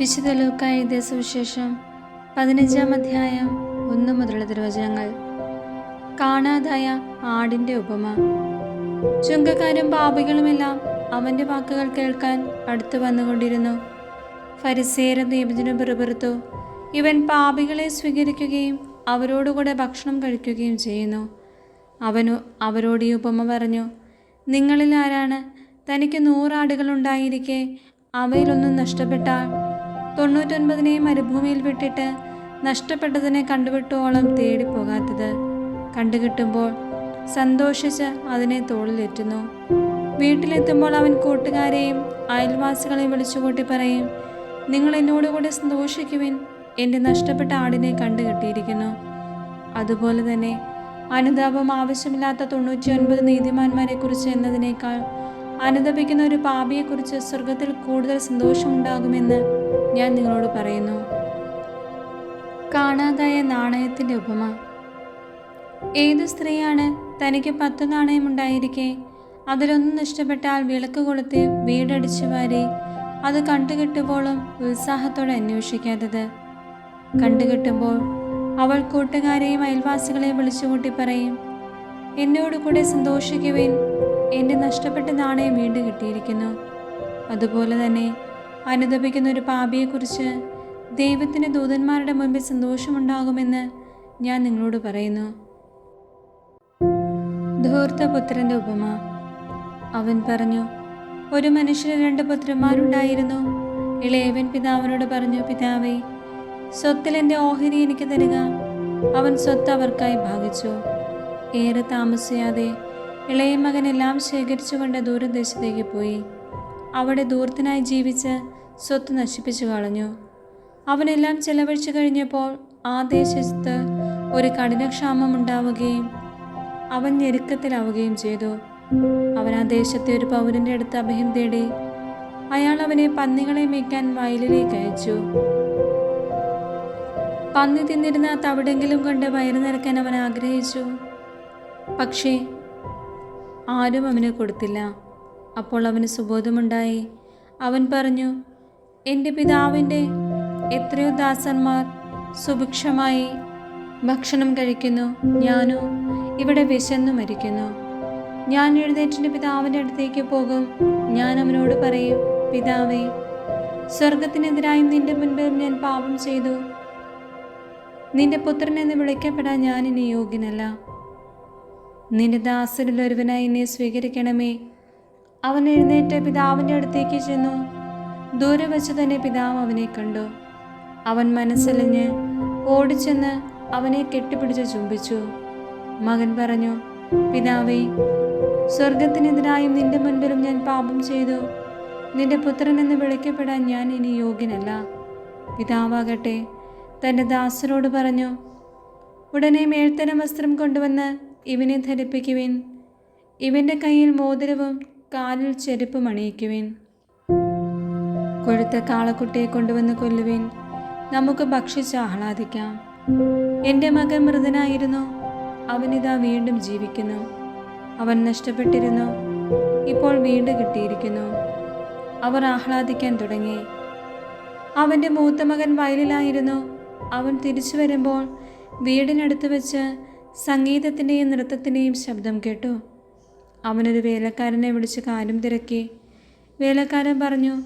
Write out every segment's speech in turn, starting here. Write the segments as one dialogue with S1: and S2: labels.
S1: വിശുദ്ധ ലൂക്കായ സുവിശേഷം പതിനഞ്ചാം അധ്യായം ഒന്നു മുതലുള്ള തിരുവചനങ്ങൾ. കാണാതായ ആടിന്റെ ഉപമ. ചുങ്കക്കാരും പാപികളുമെല്ലാം അവന്റെ വാക്കുകൾ കേൾക്കാൻ അടുത്തു വന്നുകൊണ്ടിരുന്നു. ഫരിസേരും നിയമജനും പിറുപിറുത്തു. ഇവൻ പാപികളെ സ്വീകരിക്കുകയും അവരോടുകൂടെ ഭക്ഷണം കഴിക്കുകയും ചെയ്യുന്നു. അവനു അവരോട് ഈ ഉപമ പറഞ്ഞു നിങ്ങളിൽ ആരാണ്? തനിക്ക് നൂറാടുകൾ ഉണ്ടായിരിക്കെ അവയിലൊന്നും നഷ്ടപ്പെട്ടാൽ തൊണ്ണൂറ്റൊൻപതിനെയും മരുഭൂമിയിൽ വിട്ടിട്ട് നഷ്ടപ്പെട്ടതിനെ കണ്ടുവിട്ടോളം തേടിപ്പോകാത്തത്. കണ്ടുകിട്ടുമ്പോൾ സന്തോഷിച്ച് അതിനെ തോളിലേറ്റുന്നു വീട്ടിലെത്തുമ്പോൾ അവൻ കൂട്ടുകാരെയും അയൽവാസികളെയും വിളിച്ചുകൂട്ടി പറയും നിങ്ങൾ എന്നോട് കൂടെ സന്തോഷിക്കുവിൻ. എന്റെ നഷ്ടപ്പെട്ട ആടിനെ കണ്ടുകിട്ടിയിരിക്കുന്നു. അതുപോലെ തന്നെ അനുതാപം ആവശ്യമില്ലാത്ത തൊണ്ണൂറ്റി ഒൻപത് നീതിമാന്മാരെക്കുറിച്ച് എന്നതിനേക്കാൾ അനുദപിക്കുന്ന ഒരു പാപിയെക്കുറിച്ച് സ്വർഗത്തിൽ കൂടുതൽ സന്തോഷമുണ്ടാകുമെന്ന് ഞാൻ നിങ്ങളോട് പറയുന്നു. കാണാതായ നാണയത്തിന്റെ ഉപമ. ഏതു സ്ത്രീയാണ് തനിക്ക് പത്ത് നാണയം ഉണ്ടായിരിക്കെ അതിലൊന്നും നഷ്ടപ്പെട്ടാൽ വിളക്ക് കൊളുത്തി വീടടിച്ചു വാരി അത് കണ്ടുകിട്ടുമ്പോഴും ഉത്സാഹത്തോടെ അന്വേഷിക്കാത്തത്. കണ്ടുകിട്ടുമ്പോൾ അവൾ കൂട്ടുകാരെയും അയൽവാസികളെയും വിളിച്ചുകൂട്ടി പറയും എന്നോട് കൂടെ സന്തോഷിക്കുവിൻ. എന്റെ നഷ്ടപ്പെട്ട നാണയം വീണ്ടും കിട്ടിയിരിക്കുന്നു. അതുപോലെ തന്നെ അനുദപിക്കുന്ന ഒരു പാപിയെക്കുറിച്ച് ദൈവത്തിന്റെ ദൂതന്മാരുടെ മുമ്പിൽ സന്തോഷമുണ്ടാകുമെന്ന് ഞാൻ നിങ്ങളോട് പറയുന്നു. ധൂർത്തപുത്രന്റെ ഉപമ. അവൻ പറഞ്ഞു ഒരു മനുഷ്യന് രണ്ട് പുത്രന്മാരുണ്ടായിരുന്നു. ഇളയവൻ പിതാവിനോട് പറഞ്ഞു പിതാവേ സ്വത്തിൽ എന്റെ ഓഹരി എനിക്ക് തരിക. അവൻ സ്വത്ത് അവർക്കായി ഭാഗിച്ചു. ഏറെ താമസിയാതെ ഇളയ മകൻ എല്ലാം ശേഖരിച്ചുകൊണ്ട് ദൂരദേശത്തേക്ക് പോയി. അവിടെ ദൂരത്തിനായി ജീവിച്ച് സ്വത്ത് നശിപ്പിച്ചു കളഞ്ഞു. അവനെല്ലാം ചെലവഴിച്ചു കഴിഞ്ഞപ്പോൾ ആ ദേശത്ത് ഒരു കഠിനക്ഷാമം ഉണ്ടാവുകയും അവൻ ഞെരുക്കത്തിലാവുകയും ചെയ്തു. അവൻ ആ ദേശത്തെ ഒരു പൗരന്റെ അടുത്ത് അഭയം തേടി. അയാൾ അവനെ പന്നികളെ മേയ്ക്കാൻ വയലിലേക്ക് അയച്ചു. പന്നി തിന്നിരുന്ന തവിടെങ്കിലും കണ്ട് വയറു നിറയ്ക്കാൻ അവൻ ആഗ്രഹിച്ചു. പക്ഷേ ആരും അവന് കൊടുത്തില്ല. അപ്പോൾ അവന് സുബോധമുണ്ടായി. അവൻ പറഞ്ഞു എന്റെ പിതാവിന്റെ എത്രയോ ദാസന്മാർ സുഭിക്ഷമായി ഭക്ഷണം കഴിക്കുന്നു ഞാനോ? ഇവിടെ വിശന്നു മരിക്കുന്നു. ഞാൻ എഴുന്നേറ്റിന്റെ പിതാവിന്റെ അടുത്തേക്ക് പോകും. ഞാൻ അവനോട് പറയും പിതാവേ സ്വർഗത്തിനെതിരായും നിന്റെ മുൻപിൽ ഞാൻ പാപം ചെയ്തു. നിന്റെ പുത്രനെന്ന് വിളിക്കപ്പെടാൻ ഞാൻ ഇനി യോഗ്യനല്ല. നിന്റെ ദാസരിൽ ഒരുവനായി എന്നെ സ്വീകരിക്കണമേ. അവൻ എഴുന്നേറ്റ് പിതാവിന്റെ അടുത്തേക്ക് ചെന്നു. ദൂരെ വെച്ച് തന്നെ പിതാവ് അവനെ കണ്ടു. അവൻ മനസ്സലിഞ്ഞ് ഓടിച്ചെന്ന് അവനെ കെട്ടിപ്പിടിച്ച് ചുംബിച്ചു. മകൻ പറഞ്ഞു പിതാവേ സ്വർഗത്തിനെതിരായും നിന്റെ മുൻപിലും ഞാൻ പാപം ചെയ്തു. നിന്റെ പുത്രൻ എന്ന് വിളിക്കപ്പെടാൻ ഞാൻ ഇനി യോഗ്യനല്ല. പിതാവാകട്ടെ തന്റെ ദാസരോട് പറഞ്ഞു ഉടനെ മേൽത്തന വസ്ത്രം കൊണ്ടുവന്ന് ഇവനെ ധരിപ്പിക്കുവിൻ. ഇവന്റെ കയ്യിൽ മോതിരവും കാലിൽ ചെരുപ്പും അണിയിക്കുവിൻ. കൊഴുത്ത കാളക്കുട്ടിയെ കൊണ്ടുവന്ന് കൊല്ലുവിൻ. നമുക്ക് ഭക്ഷിച്ച് ആഹ്ലാദിക്കാം. എന്റെ മകൻ മൃതനായിരുന്നു. അവനിതാ വീണ്ടും ജീവിക്കുന്നു. അവൻ നഷ്ടപ്പെട്ടിരുന്നു. ഇപ്പോൾ വീണ്ടും കിട്ടിയിരിക്കുന്നു. അവർ ആഹ്ലാദിക്കാൻ തുടങ്ങി. അവന്റെ മൂത്ത മകൻ വയലിലായിരുന്നു. അവൻ തിരിച്ചു വരുമ്പോൾ വീടിനടുത്ത് വെച്ച് സംഗീതത്തിന്റെയും നൃത്തത്തിന്റെയും ശബ്ദം കേട്ടു. അവനൊരു വേലക്കാരനെ വിളിച്ച് കാര്യം തിരക്കി. വേലക്കാരൻ പറഞ്ഞു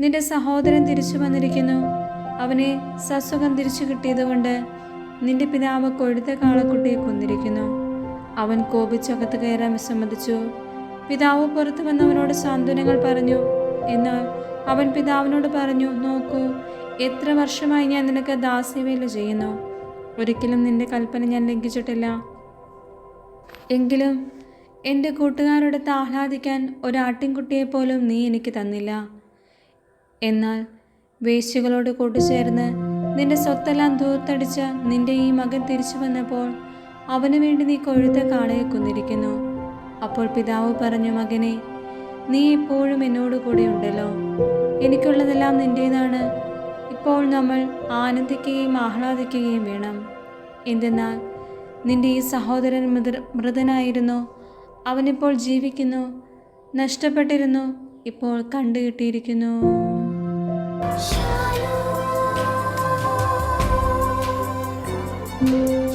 S1: നിന്റെ സഹോദരൻ തിരിച്ചു വന്നിരിക്കുന്നു. അവനെ സസുഖം തിരിച്ചു കിട്ടിയതുകൊണ്ട് നിന്റെ പിതാവ് കൊഴുത്ത കാളക്കുട്ടിയെ കൊന്നിരിക്കുന്നു. അവൻ കോപിച്ചകത്ത് കയറാൻ വിസമ്മതിച്ചു. പിതാവ് പുറത്തു വന്നവനോട് സാന്ത്വനങ്ങൾ പറഞ്ഞു. എന്നാൽ അവൻ പിതാവിനോട് പറഞ്ഞു നോക്കൂ എത്ര വർഷമായി ഞാൻ നിനക്ക് ദാസ്യവേല ചെയ്യുന്നു. ഒരിക്കലും നിന്റെ കൽപ്പന ഞാൻ ലംഘിച്ചിട്ടില്ല. എങ്കിലും എന്റെ കൂട്ടുകാരോടൊത്ത് ആഹ്ലാദിക്കാൻ ഒരാട്ടിൻകുട്ടിയെ പോലും നീ എനിക്ക് തന്നില്ല. എന്നാൽ വേശ്യകളോട് കൂട്ടുചേർന്ന് നിന്റെ സ്വത്തെല്ലാം ധൂർത്തടിച്ച നിന്റെ ഈ മകൻ തിരിച്ചു വന്നപ്പോൾ അവന് വേണ്ടി നീ കൊഴുത്ത കാളയെ കൊന്നിരിക്കുന്നു. അപ്പോൾ പിതാവ് പറഞ്ഞു മകനെ നീ എപ്പോഴും എന്നോട് കൂടെ ഉണ്ടല്ലോ. എനിക്കുള്ളതെല്ലാം നിന്റേതാണ് ഇപ്പോൾ നമ്മൾ ആനന്ദിക്കുകയും ആഹ്ലാദിക്കുകയും വേണം. എന്തെന്നാൽ നിന്റെ ഈ സഹോദരൻ മൃത മൃതനായിരുന്നു. അവനിപ്പോൾ ജീവിക്കുന്നു നഷ്ടപ്പെട്ടിരുന്നു ഇപ്പോൾ കണ്ടുകിട്ടിയിരിക്കുന്നു.
S2: Shalom.
S1: ആ